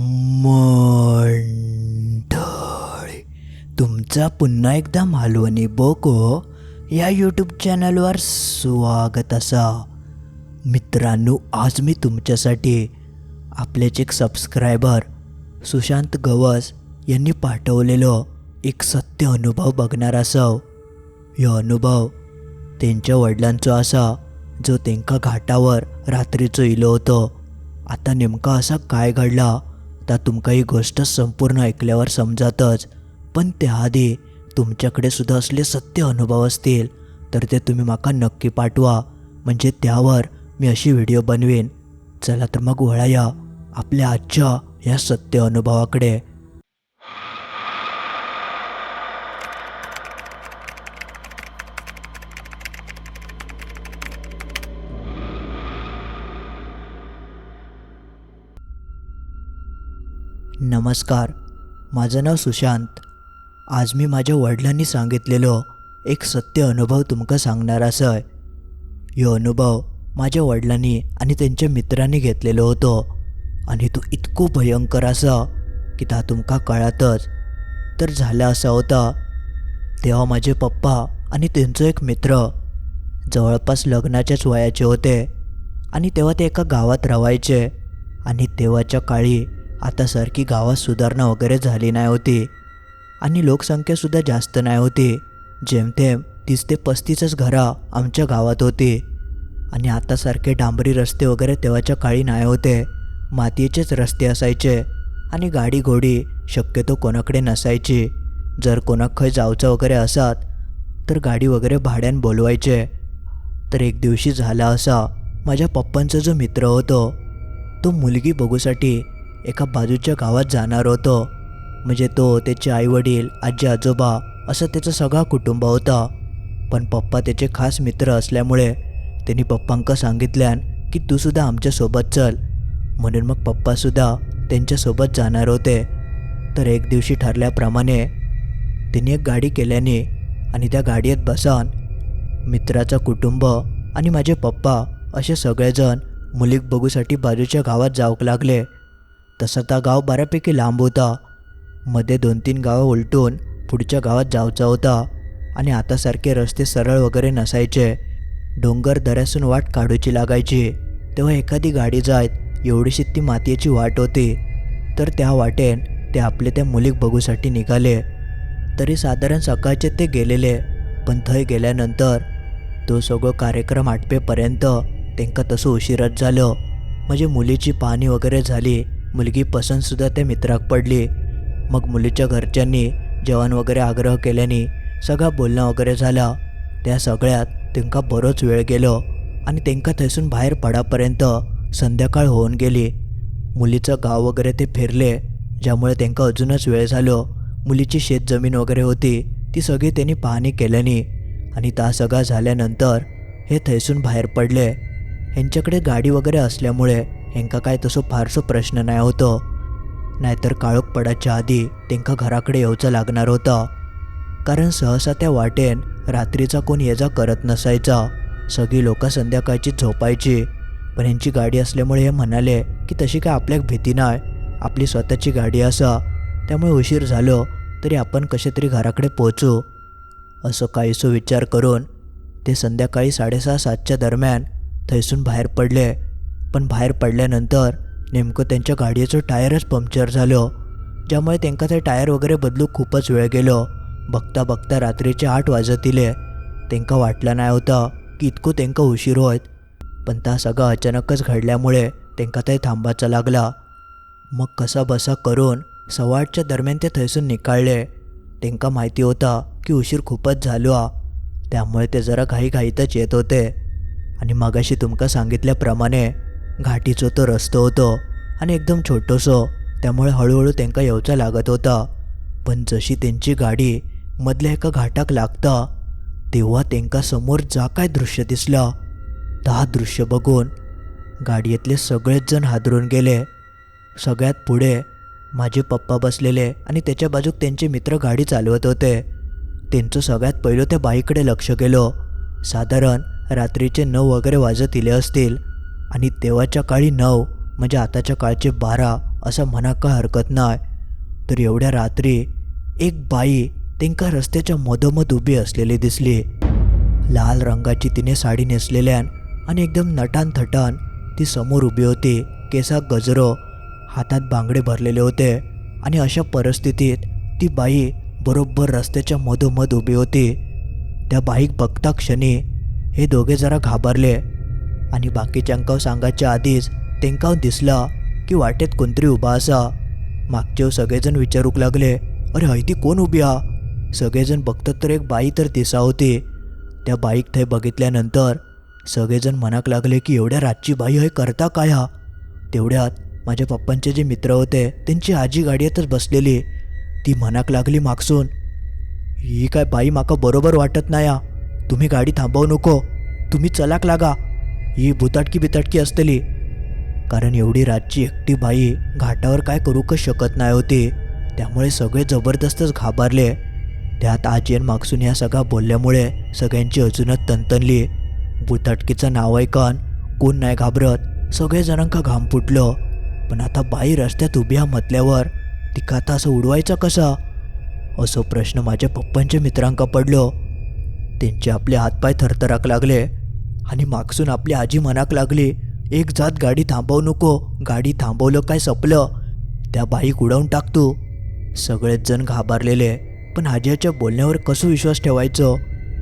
मंडळी तुमचा पुन्हा एकदा मालवणी बोको या यूट्यूब चॅनलवर स्वागत असा. मित्रांनो आज मी तुमच्यासाठी आपलेच एक सबस्क्रायबर सुशांत गवस यांनी पाठवलेलं एक सत्य अनुभव बघणार असाव. ह्यो अनुभव त्यांच्या वडिलांचो असा जो त्यांका घाटावर रात्रीचो इलो होतो. आता नेमका असा काय घडला? आता तुमका ही गोष्ट संपूर्ण ऐकल्यावर समजातच. पण त्याआधी तुमच्याकडे सुद्धा असले सत्य अनुभव असतील तर ते तुम्ही माका नक्की पाठवा. म्हणजे त्यावर मी अशी व्हिडिओ बनवेन. चला तर मग वळाया आपल्या आजच्या या सत्य अनुभवाकडे. नमस्कार. माझं नाव सुशांत. आज मी माझ्या वडिलांनी सांगितलेलो एक सत्य अनुभव तुमका सांगणार असं ह्यो अनुभव माझ्या वडिलांनी आणि त्यांच्या मित्रांनी घेतलेलो होतो आणि तो इतको भयंकर असा की ता तुमका कळातच. तर झालं असा होता. तेव्हा माझे पप्पा आणि त्यांचं एक मित्र जवळपास लग्नाच्याच वयाचे होते आणि तेव्हा ते एका गावात राहायचे आणि तेव्हाच्या काळी आता सारखी गावात सुधारणा वगैरे झाली नाही होती. आणि लोकसंख्यासुद्धा जास्त नाही होती. जेमतेम तीस ते पस्तीसच घरा आमच्या गावात होती. आणि आतासारखे डांबरी रस्ते वगैरे तेव्हाच्या काळी नाही होते. मातीचेच रस्ते असायचे. आणि गाडी घोडी शक्यतो कोणाकडे नसायची. जर कोणाक खंय जावचं वगैरे असत तर गाडी वगैरे भाड्यान बोलवायचे. तर एक दिवशी झाला असा. माझ्या पप्पांचा जो मित्र होतो तो मुलगी बघूसाठी एका बाजूच्या गावात जाणार होतो. म्हणजे तो त्याचे आईवडील आजी आजोबा असं त्याचं सगळा कुटुंब होता. पण पप्पा त्याचे खास मित्र असल्यामुळे त्यांनी पप्पांका सांगितल्यान की तू सुद्धा आमच्यासोबत चल. म्हणून मग पप्पासुद्धा त्यांच्यासोबत जाणार होते. तर एक दिवशी ठरल्याप्रमाणे त्यांनी एक गाडी केल्याने आणि त्या गाडीत बसान मित्राचं कुटुंब आणि माझे पप्पा असे सगळेजण मुलीक बघूसाठी बाजूच्या गावात जाऊक लागले. तसा ता गाव बऱ्यापैकी लांब होता. मध्ये दोन तीन गावं उलटून पुढच्या गावात जायचा होता आणि आतासारखे रस्ते सरळ वगैरे नसायचे. डोंगर दऱ्यासून वाट काढूची लागायची. तेव्हा एखादी गाडी जायत एवढीशी ती मातीची वाट होती. तर त्या वाटेन ते आपले त्या मुलीक बघूसाठी निघाले. तरी साधारण सकाळचे ते गेलेले पण थंय गेल्यानंतर तो सगळं कार्यक्रम आटपेपर्यंत त्यांका तसं उशिरात झालं. म्हणजे मुलीची पाहणी वगैरे झाली. मुलगी पसंतसुद्धा त्या मित्राक पडली. मग मुलीच्या घरच्यांनी जेवण वगैरे आग्रह केल्याने सगळा बोलणं वगैरे झाला. त्या सगळ्यात त्यांका बरोच वेळ गेलो आणि त्यांका थंयसून बाहेर पडापर्यंत संध्याकाळ होऊन गेली. मुलीचं गाव वगैरे ते फिरले ज्यामुळे त्यांका अजूनच वेळ झालो. मुलीची शेतजमीन वगैरे होती ती सगळी त्यांनी पाहणी केल्याने आणि ता सगळा झाल्यानंतर हे थैसून बाहेर पडले. ह्यांच्याकडे गाडी वगैरे असल्यामुळे त्यांका काय तसं फारसं प्रश्न नाही होतो. नाहीतर काळोख पडायच्या आधी त्यांका घराकडे येऊचं लागणार होतं. कारण सहसा त्या वाटेन रात्रीचा कोण ये जा करत नसायचा. सगळी लोक संध्याकाळची झोपायची. पण यांची गाडी असल्यामुळे हे म्हणाले की तशी काय आपल्याक भीती नाही. आपली स्वतःची गाडी असा. त्यामुळे उशीर झालो तरी आपण कसे तरी घराकडे पोचू असं काहीसो विचार करून ते संध्याकाळी साडेसहा सातच्या दरम्यान थैसून बाहेर पडले. पण बाहेर पडल्यानंतर नेमकं त्यांच्या गाडीचं टायरच पंक्चर झालं ज्यामुळे त्यांका ते टायर वगैरे बदलू खूपच वेळ गेलो. बघता बघता रात्रीचे आठ वाजतिले त्यांका वाटलं नाही होतं की इतकं त्यांका उशीर होत पण त्या सगळं अचानकच घडल्यामुळे त्यांका ते थांबायचा लागला. मग कसा बसा करून सव्वा आठच्या दरम्यान ते थैसून निकाळले त्यांका माहिती होता की उशीर खूपच झालो आ त्यामुळे ते जरा घाईघाईतच येत होते. आणि मगाशी तुमका सांगितल्याप्रमाणे घाटीचो तो रस्तो होतो आणि एकदम छोटोसो. त्यामुळे हळूहळू त्यांका येवचा लागत होता. पण जशी त्यांची गाडी मधल्या एका घाटाक लागता तेव्हा त्यांका समोर जा काय दृश्य दिसलं. ता दृश्य बघून गाडीतले सगळेच जण हादरून गेले. सगळ्यात पुढे माझे पप्पा बसलेले आणि त्याच्या बाजूक त्यांचे मित्र गाडी चालवत होते. त्यांचं सगळ्यात पहिलं त्या बाईकडे लक्ष गेलो. साधारण रात्रीचे नऊ वगैरे वाजत इले असतील. आणि तेव्हाच्या काळी नऊ म्हणजे आताच्या काळचे बारा असं म्हणा काय हरकत नाही तर एवढ्या रात्री एक बाई तेंका रस्त्याच्या मधोमध उभी असलेली दिसली. लाल रंगाची तिने साडी नेसलेल्यान आणि एकदम नटान थटान ती समोर उभी होती केसा गजरो हातात बांगडे भरलेले होते आणि अशा परिस्थितीत ती बाई बरोबर रस्त्याच्या मधोमध उभी होती. त्या बाईक बघता क्षणी हे दोघे जरा घाबरले. आणि बाकीच्यांका सांगायच्या आधीच तेंका दिसला की वाटेत कोणतरी उभा असा. मागचे सगळेजण विचारूक लागले अरे हय ती कोण उभी हा सगळेजण बघतात तर एक बाई तर दिसा होती. त्या बाईक थंय बघितल्यानंतर सगळेजण मनाक लागले की एवढ्या रातची बाई हय करता काय हा? तेवढ्यात माझ्या पप्पांचे जे मित्र होते त्यांची आजी गाडीतच बसलेली. ती मनाक लागली मागसून ही काय बाई माका बरोबर वाटत नाही हा तुम्ही गाडी थांबवू नको. तुम्ही चलाक लागा. ही भुताटकी बिताटकी असतली. कारण एवढी रातची एकटी बाई घाटावर काय करूकच शकत नाही होती. त्यामुळे सगळे जबरदस्तच घाबरले. त्यात आजीन मागसून या सगळा बोलल्यामुळे सगळ्यांची अजूनच तणतणली भुताटकीचं नाव ऐकन कोण नाही घाबरत सगळे जणांका घाम फुटलं. पण आता बाई रस्त्यात उभ्या म्हटल्यावर तिका आता असं उडवायचं कसा? असो प्रश्न माझ्या पप्पांच्या मित्रांका पडलो. त्यांचे आपले हातपाय थरथराक लागले. आणि मागसून आपली आजी मनाक लागली एक जात गाडी थांबवू नको गाडी थांबवलं काय सपलं? त्या बाईक उडवून टाकतो सगळेच जण घाबरलेले पण आजीच्या बोलण्यावर कसं विश्वास ठेवायचं?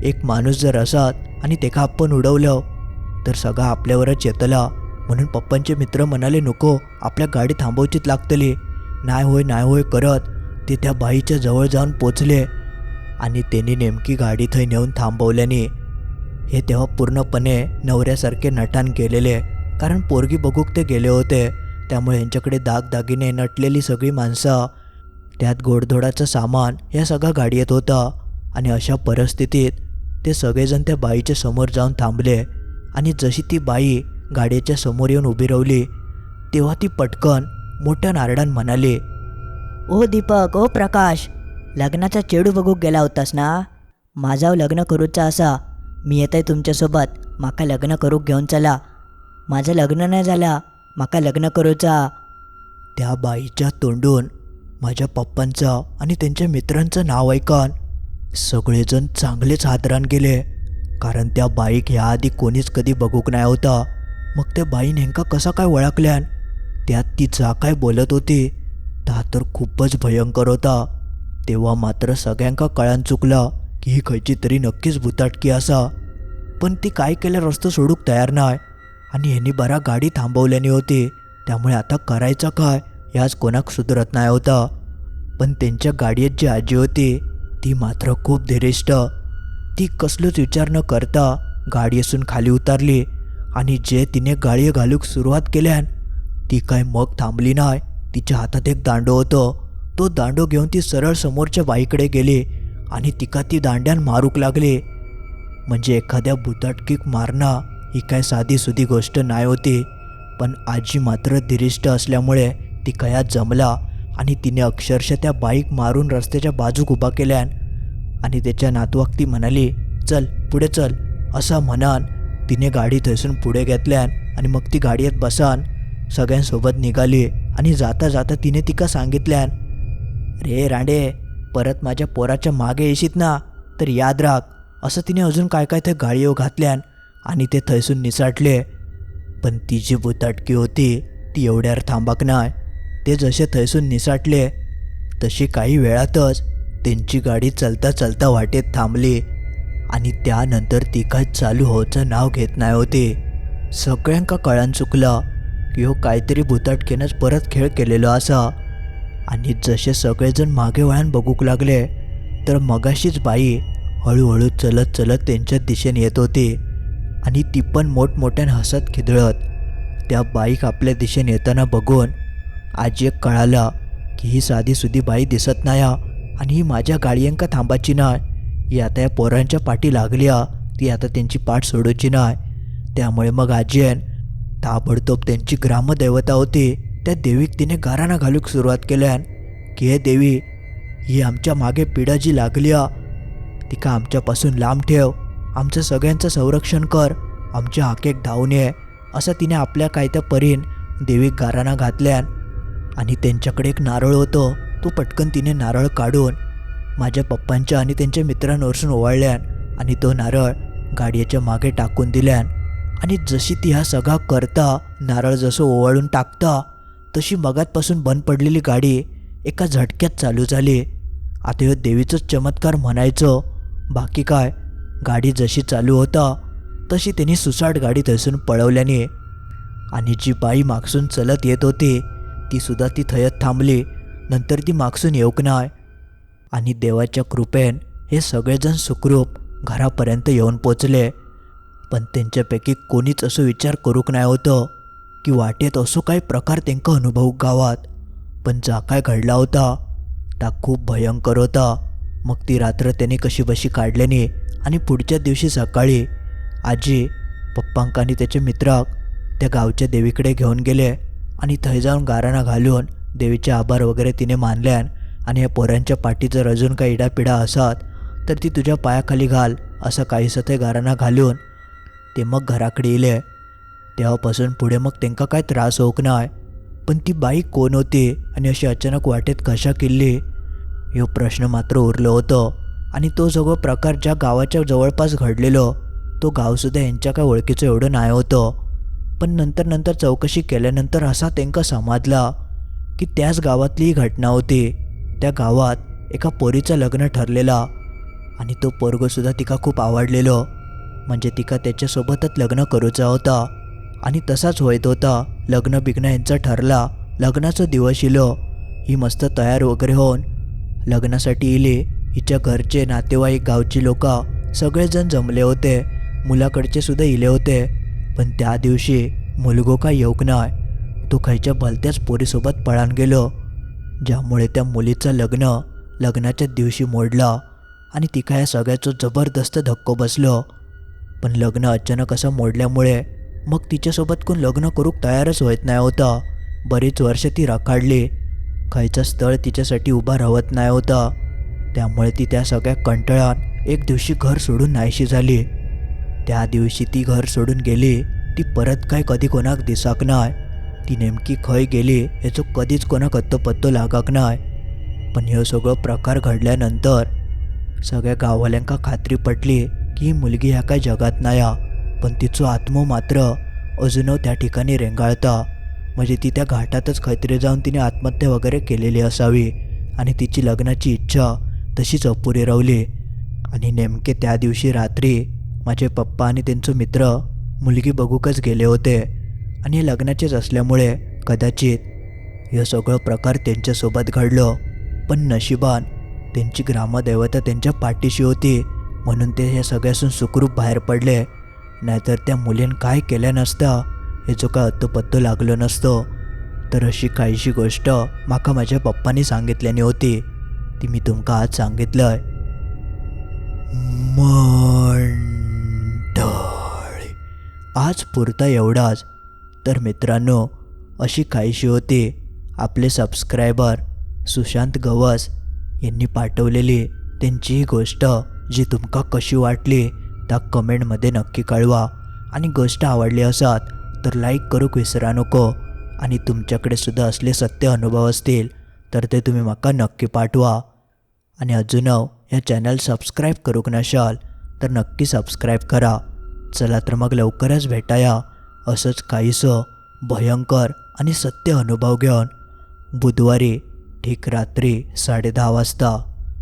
एक माणूस जर असात आणि तेका आपण उडवलं तर सगळा आपल्यावरच येतला. म्हणून पप्पांचे मित्र म्हणाले नको आपल्या गाडी थांबवचीच लागतली. नाही होय नाही होय करत. ते त्या बाईच्या जवळ जाऊन पोचले आणि त्यांनी नेमकी गाडी थंय नेऊन थांबवल्याने हे तेव्हा पूर्णपणे नवऱ्यासारखे नटान केलेले कारण पोरगी बघूक ते गेले होते. त्यामुळे यांच्याकडे दागदागिने नटलेली सगळी माणसं त्यात गोडधोडाचं सामान या सगळा गाडी येत होतं. आणि अशा परिस्थितीत ते सगळेजण त्या बाईच्या समोर जाऊन थांबले. आणि जशी ती बाई गाडीच्या समोर येऊन उभी राहिली तेव्हा ती पटकन मोठ्या नारडान म्हणाली ओ दीपक ओ प्रकाश लग्नाचा चेडू बघूक गेला होतास ना? माझा लग्न करूचा असा मी येतय तुमच्यासोबत. माका लग्न करूक घेऊन चला. माझं लग्न नाही झाला. माका लग्न करूचा त्या बाईच्या तोंडून माझ्या पप्पांचं आणि त्यांच्या मित्रांचं नाव ऐकन सगळेजण चांगलेच हादरान गेले. कारण त्या बाईक ह्या आधी कोणीच कधी बघूक नाही होता. मग त्या बाई नेमका कसा काय ओळखल्यान? त्यात ती जा काय बोलत होती? ता तर खूपच भयंकर होता. तेव्हा मात्र सगळ्यांका कळान चुकलं. की ही खयची तरी नक्कीच भुताटकी असा. पण ती काय केल्या रस्तो सोडूक तयार नाही आणि ह्यांनी बरा गाडी थांबवल्याने होती. त्यामुळे आता करायचं काय याच कोणाक सुधरत नाही होता. पण त्यांच्या गाडीत जी आजी होती ती मात्र खूप धीरिष्ट. ती कसलोच विचार न करता गाडी असून खाली उतारली. आणि जे तिने गाडी घालूक सुरुवात केल्यान ती काय मग थांबली नाही तिच्या हातात एक दांडो होतो. तो दांडो घेऊन ती सरळ समोरच्या बाईकडे गेली. आणि तिका ती दांड्यान मारूक लागली. म्हणजे एखाद्या भुताटकीक मारणं ही काय साधी सुधी गोष्ट नाही होती. पण आजी मात्र धीरिष्ट असल्यामुळे ती कया जमला आणि तिने अक्षरशः त्या बाईक मारून रस्त्याच्या बाजूक उभा केल्यान आणि त्याच्या नातवाक ती म्हणाली चल पुढे चल असा म्हणान तिने गाडी थैसून पुढे घेतल्यान आणि मग ती गाडीत बसान. सगळ्यांसोबत निघाली आणि जाता जाता तिने तिका सांगितल्यान रे रांडे परत माझ्या पोराच्या मागे येशीत ना तर याद राख. असं तिने अजून काय काय ते गाडीवर घातल्यान आणि ते थैसून निसाटले. पण ती जी बुताटकी होती ती एवढ्यावर थांबाक नाही ते जसे थैसून निसाटले तशी काही वेळातच त्यांची गाडी चलता चलता वाटेत थांबली आणि त्यानंतर ती काय चालू होचं नाव घेत नाही होते. सगळ्यांका कळान चुकलं की हो काहीतरी भुताटकेनंच परत खेळ केलेलो असा. आणि जसे सगळेजण मागे वळण बघूक लागले तर मगाशीच बाई हळूहळू चलत चलत त्यांच्या दिशेने येत होती. आणि ती पण मोठमोठ्यानं हसत खिदळत. त्या बाईक आपल्या दिशेने येताना बघून आजी एक कळाला की ही साधी सुधी बाई दिसत नाही हा आणि ही माझ्या गाडीयांका थांबाची नाही ही आता या पोरांच्या पाठी लागली हा ती आता त्यांची पाठ सोडूची नाही त्यामुळे मग आजीन ताबडतोब त्यांची ग्रामदैवता होती. त्या देवीक तिने गाराणा घालूक सुरुवात केल्यान की हे देवी ही आमच्या मागे पिढा जी लागली आ तिका आमच्यापासून लांब ठेव आमचं सगळ्यांचं संरक्षण कर आमच्या हाकेक धावून ये असं तिने आपल्या काय त्या परीन देवीक गाराणा घातल्यान आणि त्यांच्याकडे एक नारळ होतो तो पटकन तिने नारळ काढून माझ्या पप्पांच्या आणि त्यांच्या मित्रांवरसून ओवाळल्यान आणि तो नारळ गाडीच्या मागे टाकून दिल्यान आणि जशी ती हा सगळा करता नारळ जसं ओवाळून टाकता तशी मगातपासून बंद पडलेली गाडी एका झटक्यात चालू झाली. आता ह्यो देवीचंच चमत्कार म्हणायचं. बाकी काय? गाडी जशी चालू होता तशी त्यांनी सुसाट गाडी थैसून पळवल्याने. आणि जी बाई मागसून चलत येत होती ती सुद्धा ती थयत थांबली. नंतर ती मागसून येऊक नाय. आणि देवाच्या कृपेन हे सगळेजण सुखरूप घरापर्यंत येऊन पोचले. पण त्यांच्यापैकी कोणीच असं विचार करूक नाही होतं. की वाटेत असो काय प्रकार त्यांका अनुभव गावात. पण जा काय घडला होता ता खूप भयंकर होता. मग ती रात्र त्याने कशी बशी काढल्याने आणि पुढच्या दिवशी सकाळी आजी पप्पांक आणि त्याच्या मित्राक त्या गावच्या देवीकडे घेऊन गेले आणि थंय जाऊन गाराणा घालून देवीचे आभार वगैरे तिने मानल्यान आणि या पोरांच्या पाठी जर अजून काही इडापिडा असत तर ती तुझ्या पायाखाली घाल असं काहीसं ते गाराणा घालून ते मग घराकडे येले. तेव्हापासून पुढे मग त्यांका काय त्रास होऊक नाय. पण ती बाई कोण होती आणि अशी अचानक वाटेत कशा किल्ली ह्यो प्रश्न मात्र उरलो होतो. आणि तो सगळं प्रकार ज्या गावाच्या जवळपास घडलेलो तो गावसुद्धा यांच्या काय ओळखीचं एवढं नाही होतं. पण नंतर नंतर चौकशी केल्यानंतर असा त्यांका समजला की त्याच गावातली ही घटना होती. त्या गावात एका पोरीचं लग्न ठरलेला आणि तो पोरगोसुद्धा तिका खूप आवडलेलो. म्हणजे तिका त्याच्यासोबतच लग्न करूचा होता. आणि तसाच होत होता. लग्न बिग्न यांचा ठरला. लग्नाचा दिवस इलो. ही मस्त तयार वगैरे होऊन लग्नासाठी इली. हिच्या घरचे नातेवाईक गावची लोक सगळेजण जमले होते. मुलाकडचे सुद्धा इले होते. पण त्या दिवशी मुलगो काय येऊक नाय. तो खायच्या भलत्याच पोरीसोबत पळान गेलो. ज्यामुळे त्या मुलीचं लग्न लग्नाच्या दिवशी मोडला आणि तिका या सगळ्याचं जबरदस्त धक्को बसलो. पण लग्न अचानक असं मोडल्यामुळे मग तिच्यासोबत कोण लग्न करूक तयारच होत नाही होता. बरीच वर्ष ती रखाडली. खायचं स्थळ तिच्यासाठी उभा राहत नाही होता. त्यामुळे ती त्या सगळ्या कंटाळान एक दिवशी घर सोडून नाहीशी झाली. त्या दिवशी ती घर सोडून गेली ती परत काय कधी कोणाक दिसाक नाय. ती नेमकी खंय गेली हेचो कधीच कोणाक अत्तो पत्तो लागाक नाय. पण ह्यो सगळो प्रकार घडल्यानंतर सगळ्या गाववाल्यांका खात्री पटली की ही मुलगी ह्या काय जगात नाया. पण तिचो आत्मो मात्र अजून त्या ठिकाणी रेंगाळता. म्हणजे ती त्या घाटातच खैत्री जाऊन तिने आत्महत्या वगैरे केलेली असावी आणि तिची लग्नाची इच्छा तशीच अपुरी रावली आणि नेमके त्या दिवशी रात्री माझे पप्पा आणि त्यांचे मित्र मुलगी बघूकच गेले होते आणि हे लग्नाचेच असल्यामुळे कदाचित हे सगळं प्रकार त्यांच्यासोबत घडलं. पण नशिबान त्यांची ग्रामदैवता त्यांच्या पाठीशी होती म्हणून ते हे सगळ्यासून सुखरूप बाहेर पडले. नाहीतर त्या मुलीनं काय केल्या नसतं? हे जो काय अत्तोपत्तो लागलो नसतो. तर अशी काहीशी गोष्ट माका माझ्या पप्पांनी सांगितल्यानी होती. ती मी तुमका आज सांगितलंय. मंडळी आज पुरता एवढाच. तर मित्रांनो अशी काहीशी होती. आपले सबस्क्रायबर सुशांत गवस यांनी पाठवलेली त्यांची ही गोष्ट जी तुमका कशी वाटली त्या कमेंटमध्ये नक्की कळवा. आणि गोष्ट आवडली असात तर लाईक करूक विसरा नको. आणि तुमच्याकडे सुद्धा असले सत्य अनुभव असतील तर ते तुम्ही माका नक्की पाठवा. आणि अजून या चॅनल सबस्क्राईब करूक नशाल तर नक्की सबस्क्राईब करा. चला तर मग लवकरच भेटाया. असंच काहीसं भयंकर आणि सत्य अनुभव घेऊन. बुधवारी ठीक रात्री साडे दहा वाजता.